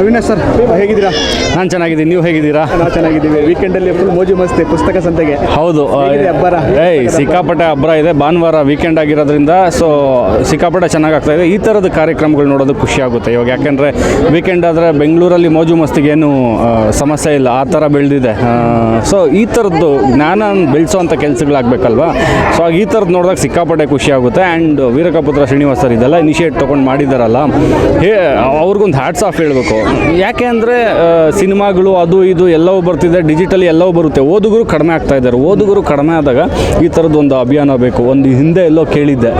Avinash sir ಹೇಗಿದ್ದೀರಾ? ನಾನು ಚೆನ್ನಾಗಿದ್ದೀನಿ ನೀವು ಹೇಗಿದ್ದೀರಾ? ನಾವು ಚೆನ್ನಾಗಿದ್ದೀವಿ. ವೀಕೆಂಡಲ್ಲಿ ಫುಲ್ ಮೋಜು ಮಸ್ತಿ ಪುಸ್ತಕ ಸಂತೆಗೆ. ಹೌದು ಅಬ್ಬರ? ಏಯ್ ಸಿಕ್ಕಾಪಟ್ಟೆ ಹಬ್ಬರ ಇದೆ. ಭಾನುವಾರ ವೀಕೆಂಡ್ ಆಗಿರೋದ್ರಿಂದ ಸೊ ಸಿಕ್ಕಾಪಟ್ಟೆ ಚೆನ್ನಾಗಿ ಆಗ್ತಾ ಇದೆ. ಈ ಥರದ ಕಾರ್ಯಕ್ರಮಗಳು ನೋಡೋದು ಖುಷಿ ಆಗುತ್ತೆ ಇವಾಗ. ಯಾಕೆಂದರೆ ವೀಕೆಂಡ್ ಆದರೆ ಬೆಂಗಳೂರಲ್ಲಿ ಮೋಜು ಮಸ್ತಿಗೆ ಏನು ಸಮಸ್ಯೆ ಇಲ್ಲ. ಆ ಥರ ಬೆಳೆದಿದೆ. ಸೊ ಈ ಥರದ್ದು ಜ್ಞಾನ ಬೆಳೆಸೋವಂಥ ಕೆಲಸಗಳಾಗಬೇಕಲ್ವಾ? ಸೊ ಈ ಥರದ್ದು ನೋಡಿದಾಗ ಸಿಕ್ಕಾಪಟ್ಟೆ ಖುಷಿ ಆಗುತ್ತೆ. ಆ್ಯಂಡ್ ವೀರಕಪುತ್ರ ಶ್ರೀನಿವಾಸ್ ಸರ್ ಇದೆಲ್ಲ ಇನಿಷಿಯೇಟ್ ತೊಗೊಂಡು ಮಾಡಿದ್ದಾರಲ್ಲ ಹೇ ಅವ್ರಿಗೊಂದು ಹ್ಯಾಟ್ಸ್ ಆಫ್ ಹೇಳಬೇಕು. ಯಾಕೆ ಅಂದರೆ ಸಿನಿಮಾಗಳು ಅದು ಇದು ಎಲ್ಲವೂ ಬರ್ತಿದೆ ಡಿಜಿಟಲಿ ಎಲ್ಲವೂ ಬರುತ್ತೆ. ಓದುಗರು ಕಡಿಮೆ ಆಗ್ತಾ ಇದ್ದಾರೆ. ಓದುಗರು ಕಡಿಮೆ ಆದಾಗ ಈ ಥರದ್ದು ಒಂದು ಅಭಿಯಾನ ಬೇಕು. ಒಂದು ಹಿಂದೆ ಎಲ್ಲೋ ಕೇಳಿದ್ದೆ.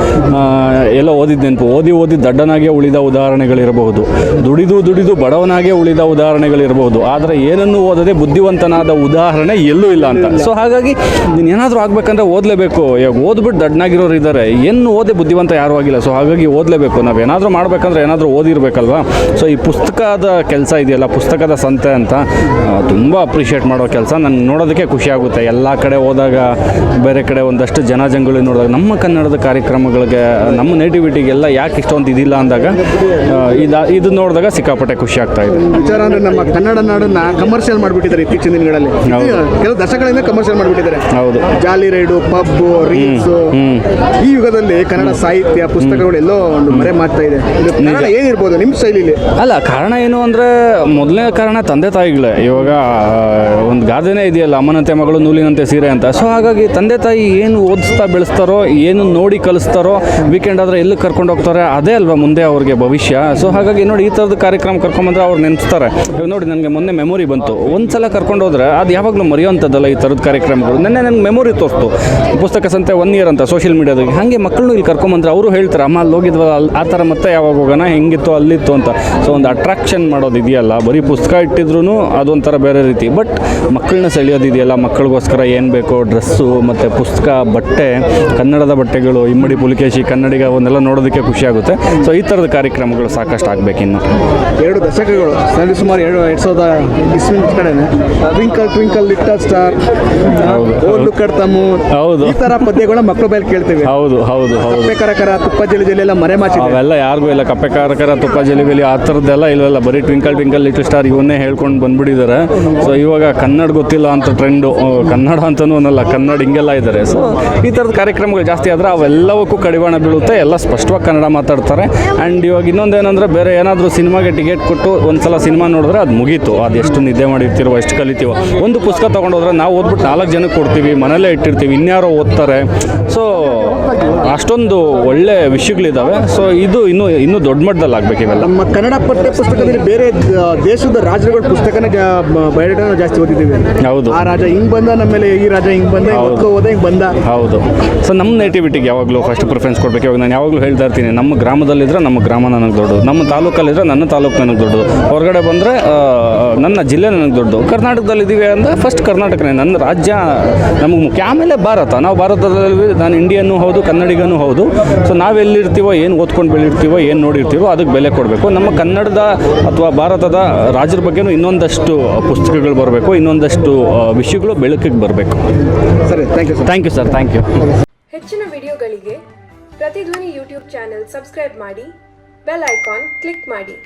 ಎಲ್ಲೋ ಓದಿದ್ದೆ ನೆನಪು. ಓದಿ ಓದಿ ದಡ್ಡನಾಗೆ ಉಳಿದ ಉದಾಹರಣೆಗಳಿರಬಹುದು. ದುಡಿದು ದುಡಿದು ಬಡವನಾಗೆ ಉಳಿದ ಉದಾಹರಣೆಗಳಿರಬಹುದು. ಆದರೆ ಏನನ್ನು ಓದದೆ ಬುದ್ಧಿವಂತನಾದ ಉದಾಹರಣೆ ಎಲ್ಲೂ ಇಲ್ಲ ಅಂತ. ಸೊ ಹಾಗಾಗಿ ನೀನು ಏನಾದರೂ ಆಗಬೇಕಂದ್ರೆ ಓದಲೇಬೇಕು. ಇವಾಗ ಓದ್ಬಿಟ್ಟು ದಡ್ಡನಾಗಿರೋರು ಇದ್ದಾರೆ ಏನು ಓದಿ ಬುದ್ಧಿವಂತ ಯಾರೂ ಆಗಿಲ್ಲ. ಸೊ ಹಾಗಾಗಿ ಓದಲೇಬೇಕು. ನಾವು ಏನಾದರೂ ಮಾಡಬೇಕಂದ್ರೆ ಏನಾದರೂ ಓದಿರಬೇಕಲ್ವಾ? ಸೊ ಈ ಪುಸ್ತಕದ ಕೆಲಸ ಇದೆಯಲ್ಲ ಪುಸ್ತಕದ ಸಂತೆ ಅಂತ ತುಂಬ ಅಪ್ರಿಷಿಯೇಟ್ ಮಾಡೋ ಕೆಲಸ. ನನಗೆ ನೋಡೋದಕ್ಕೆ ಖುಷಿ ಆಗುತ್ತೆ. ಎಲ್ಲ ಕಡೆ ಹೋದಾಗ ಬೇರೆ ಕಡೆ ಒಂದಷ್ಟು ಜನ ಜಂಗುಳಿ ನೋಡಿದಾಗ ನಮ್ಮ ಕನ್ನಡದ ಕಾರ್ಯಕ್ರಮಗಳಿಗೆ ನಮ್ಮ ನೇಟಿವಿಟಿಗೆಲ್ಲ ಯಾಕೆ ಇಷ್ಟೊಂದು ಇದಿಲ್ಲ ಅಂದಾಗ ಇದು ಇದು ನೋಡಿದಾಗ ಸಿಕ್ಕಾಪಟ್ಟೆ ಖುಷಿ ಆಗ್ತಾ ಇದೆ. ವಿಚಾರ ಅಂದರೆ ನಮ್ಮ ಕನ್ನಡ ನಾಡನ್ನ ಕಮರ್ಷಿಯಲ್ ಮಾಡಿಬಿಟ್ಟಿದ್ದಾರೆ ಇತ್ತೀಚಿನ ದಿನಗಳಲ್ಲಿ. ಕೆಲವು ದಶಕಗಳಿಂದ ಕಮರ್ಷಿಯಲ್ ಮಾಡಿಬಿಟ್ಟಿದ್ದಾರೆ. ಹೌದು. ಜಾಲಿ ರೈಡು ಪಬ್ ರೀಲ್ಸ್ ಈ ಯುಗದಲ್ಲಿ ಕನ್ನಡ ಸಾಹಿತ್ಯ ಪುಸ್ತಕಗಳು ಎಲ್ಲೋ ಒಂದು ಮರೆ ಮಾಡ್ತಾ ಇದೆ. ಇದು ಏನಿರ್ಬೋದು ನಿಮ್ಮ ಶೈಲಿಲಿ? ಅಲ್ಲ ಕಾರಣ ಏನು ಅಂದರೆ ಮೊದಲನೇ ಕಾರಣ ತಂದೆ ತಾಯಿಗಳೇ. ಇವಾಗ ಒಂದು ಗಾದೆನೇ ಇದೆಯಲ್ಲ, ಅಮ್ಮನಂತೆ ಮಗಳು, ನೂಲಿನಂತೆ ಸೀರೆ ಅಂತ. ಸೊ ಹಾಗಾಗಿ ತಂದೆ ತಾಯಿ ಏನು ಓದಿಸ್ತಾ ಬೆಳೆಸ್ತಾರೋ, ಏನು ನೋಡಿ ಕಲಿಸ್ತಾರೋ ವೀಕೆಂಡ್ ಆದರೆ ಎಲ್ಲಿ ಕರ್ಕೊಂಡು ಹೋಗ್ತಾರೆ, ಅದೇ ಅಲ್ವಾ ಮುಂದೆ ಅವ್ರಿಗೆ ಭವಿಷ್ಯ. ಸೊ ಹಾಗಾಗಿ ನೋಡಿ, ಈ ಥರದ ಕಾರ್ಯಕ್ರಮ ಕರ್ಕೊಂಬಂದ್ರೆ ಅವ್ರು ನೆನೆಸ್ತಾರೆ. ನೋಡಿ, ನನಗೆ ಮೊನ್ನೆ ಮೆಮೊರಿ ಬಂತು. ಒಂದು ಸಲ ಕರ್ಕೊಂಡು ಹೋದ್ರೆ, ಅದು ಯಾವಾಗಲೂ ಮರೆಯುವಂಥದ್ದಲ್ಲ ಈ ಥರದ ಕಾರ್ಯಕ್ರಮಗಳು. ನೆನ್ನೆ ನನಗೆ ಮೆಮೊರಿ ತೋರಿಸ್ತು ಪುಸ್ತಕ ಸಂತೆ ಒನ್ ಇಯರ್ ಅಂತ ಸೋಷಿಯಲ್ ಮೀಡಿಯಾದಾಗ ಹಾಗೆ ಮಕ್ಕಳನ್ನು ಇಲ್ಲಿ ಕರ್ಕೊಂಬಂದ್ರೆ ಅವರು ಹೇಳ್ತಾರೆ, ಅಮ್ಮ ಅಲ್ಲಿ ಹೋಗಿದ್ವಲ್ಲ ಅಲ್ಲಿ ಆ ಥರ ಮತ್ತೆ ಯಾವಾಗ ಹೋಗೋಣ? ಹೆಂಗಿತ್ತು, ಅಲ್ಲಿತ್ತು ಅಂತ. ಸೊ ಒಂದು ಅಟ್ರಾಕ್ಷನ್ ಮಾಡೋದು ಇದೆಯಲ್ಲ ಬರೀ ಪುಸ್ತಕ ಇಟ್ಟಿದ್ರು ಅದೊಂಥರ ಬೇರೆ ರೀತಿ. ಬಟ್ ಮಕ್ಕಳನ್ನ ಸೆಳೆಯೋದಿದೆಯಲ್ಲ ಮಕ್ಕಳಿಗೋಸ್ಕರ ಏನು ಬೇಕೋ ಡ್ರೆಸ್ಸು ಮತ್ತು ಪುಸ್ತಕ ಬಟ್ಟೆ ಕನ್ನಡದ ಬಟ್ಟೆಗಳು ಇಮ್ಮಡಿ ಪುಲಿಕೇಶಿ ಕನ್ನಡಿಗ ಅವನ್ನೆಲ್ಲ ನೋಡೋದಕ್ಕೆ ಖುಷಿಯಾಗುತ್ತೆ ಸೊ ಈ ಥರದ ಕಾರ್ಯಕ್ರಮಗಳು ಸಾಕಷ್ಟು ಆಗಬೇಕಿನ್ನು. ಎರಡು ದಶಕಗಳು ಸರಿ ಸುಮಾರು ಎರಡು ಎರಡು ಸಾವಿರದ ಇಸ್ವಿನ ಕಡೆನೆ. ಟ್ವಿಂಕಲ್ ಟ್ವಿಂಕಲ್ ಲಿಟಲ್ ಸ್ಟಾರ್ ಹೌದು. ಓಲ್ಡ್ ಕಡ್ತಮು ಹೌದು. ಈ ಥರ ಪದ್ಯಗಳು ಮಕ್ಕಳ ಮೇಲೆ ಕೇಳ್ತೀವಿ. ಹೌದು ಹೌದು ಹೌದು. ಕಪ್ಪೆ ಕರಕರ ತುಪ್ಪ ಜಲಿ ಜಲಿ ಎಲ್ಲ ಮರೆ ಮಾಚಿದೆ. ಅವೆಲ್ಲ ಯಾರಿಗೂ ಇಲ್ಲ. ಕಪ್ಪೆ ಕಾರಕರ ತುಪ್ಪ ಜಿಲಿಬಿಲಿ ಆ ಥರದ್ದೆಲ್ಲ ಇಲ್ಲ ಬರೀ ಟ್ವಿಂಕಲ್ ಟ್ವಿಂಕಲ್ ಲಿಟಲ್ ಸ್ಟಾರ್ ಇವನ್ನೇ ಹೇಳ್ಕೊಂಡು ಬಂದ್ಬಿಟ್ಟಿದ್ದಾರೆ. ಸೊ ಇವಾಗ ಕನ್ನಡ ಗೊತ್ತಿಲ್ಲ ಅಂತ ಟ್ರೆಂಡು ಕನ್ನಡ ಅಂತನೂ ಅನ್ನಲ್ಲ, ಕನ್ನಡ ಹಿಂಗೆಲ್ಲ ಇದ್ದಾರೆ. ಸೊ ಈ ಥರದ ಕಾರ್ಯಕ್ರಮಗಳು ಜಾಸ್ತಿ ಆದರೆ ಅವೆಲ್ಲವಕ್ಕೂ ಕಡಿವಾಣ ಬೀಳುತ್ತೆ, ಎಲ್ಲ ಸ್ಪಷ್ಟವಾಗಿ ಕನ್ನಡ ಮಾತಾಡ್ತಾರೆ. ಆ್ಯಂಡ್ ಇವಾಗ ಇನ್ನೊಂದೇನೆಂದರೆ ಬೇರೆ ಏನಾದರೂ ಸಿನಿಮಾಗೆ ಟಿಕೆಟ್ ಕೊಟ್ಟು ಒಂದು ಸಲ ಸಿನಿಮಾ ನೋಡಿದ್ರೆ ಅದು ಮುಗೀತು. ಅದು ಎಷ್ಟು ನಿದ್ದೆ ಮಾಡಿರ್ತೀರೋ, ಎಷ್ಟು ಕಲಿತೀವೋ. ಒಂದು ಪುಸ್ತಕ ತೊಗೊಂಡೋದ್ರೆ ನಾವು ಓದ್ಬಿಟ್ಟು ನಾಲ್ಕು ಜನಕ್ಕೆ ಕೊಡ್ತೀವಿ ಮನೇಲೇ ಇಟ್ಟಿರ್ತೀವಿ, ಇನ್ಯಾರೋ ಓದ್ತಾರೆ. ಸೊ ಅಷ್ಟೊಂದು ಒಳ್ಳೆ ವಿಷಯಗಳಿದ್ದಾವೆ ಸೊ ಇದು ಇನ್ನೂ ಇನ್ನೂ ದೊಡ್ಡ ಮಟ್ಟದಲ್ಲಿ ಆಗ್ಬೇಕಿವೆಲ್ಲ ನಮ್ಮ ಕನ್ನಡ ಪಠ್ಯ ಪುಸ್ತಕದಲ್ಲಿ ಬೇರೆ ದೇಶದ ರಾಜರುಗಳ ಪುಸ್ತಕನ ಬಯೋಡೇಟಾ ಜಾಸ್ತಿ ಓದಿದ್ದೀವಿ. ಹೌದು. ಆ ರಾಜ ಹಿಂಗ್ ಬಂದ ನಮ್ಮ ಮೇಲೆ ಈ ರಾಜ ಹಿಂಗ್ ಬಂದ ಹೌದು. ಹಿಂಗ್ ಬಂದ. ಹೌದು. ಸೊ ನಮ್ಮ ನೇಟಿವಿಟಿಗೆ ಯಾವಾಗಲೂ ಫಸ್ಟ್ ಪ್ರಿಫರೆನ್ಸ್ ಕೊಡಬೇಕು. ಇವಾಗ ನಾನು ಯಾವಾಗಲೂ ಹೇಳ್ತಾ ಇರ್ತೀನಿ ನಮ್ಮ ಗ್ರಾಮದಲ್ಲಿದ್ರೆ ನಮ್ಮ ಗ್ರಾಮ ನನಗೆ ದೊಡ್ಡದು ನಮ್ಮ ತಾಲೂಕಲ್ಲಿದ್ದರೆ ನನ್ನ ತಾಲೂಕು ನನಗೆ ದೊಡ್ಡದು. ಹೊರಗಡೆ ಬಂದರೆ ನನ್ನ ಜಿಲ್ಲೆ ನನಗೆ ದೊಡ್ಡದು. ಕರ್ನಾಟಕದಲ್ಲಿದ್ದೀವಿ ಅಂದರೆ ಫಸ್ಟ್ ಕರ್ನಾಟಕನೇ ನನ್ನ ರಾಜ್ಯ ನಮಗೆ ಮುಖ್ಯ. ಆಮೇಲೆ ಭಾರತ. ನಾವು ಭಾರತದಲ್ಲಿ ನಾನು ಇಂಡಿಯನ್ನು ಹೌದು ಕನ್ನಡಿಗನೂ ಹೌದು. ಸೊ ನಾವೆಲ್ಲಿರ್ತೀವೋ ಏನು ಓದ್ಕೊಂಡು ಬೆಳಿರ್ತೀವೋ ಏನು ನೋಡಿರ್ತೀವೋ ಅದಕ್ಕೆ ಬೆಲೆ ಕೊಡಬೇಕು. ನಮ್ಮ ಕನ್ನಡದ ಅಥವಾ ಭಾರತದ ರಾಜರ ಬಗ್ಗೆನೂ ಇನ್ನೊಂದಷ್ಟು ಪುಸ್ತಕಗಳು ಬರಬೇಕು ಇನ್ನೊಂದಷ್ಟು ವಿಷಯಗಳು ಬೆಳಕಿಗೆ ಬರಬೇಕು. ಸರಿ thank you sir thank you sir thank you ಹೆಚ್ಚಿನ ವಿಡಿಯೋಗಳಿಗೆ ಪ್ರತಿಧ್ವನಿ ಯೂಟ್ಯೂಬ್ ಚಾನೆಲ್ ಸಬ್ಸ್ಕ್ರೈಬ್ ಮಾಡಿ ಬೆಲ್ ಐಕಾನ್ ಕ್ಲಿಕ್ ಮಾಡಿ.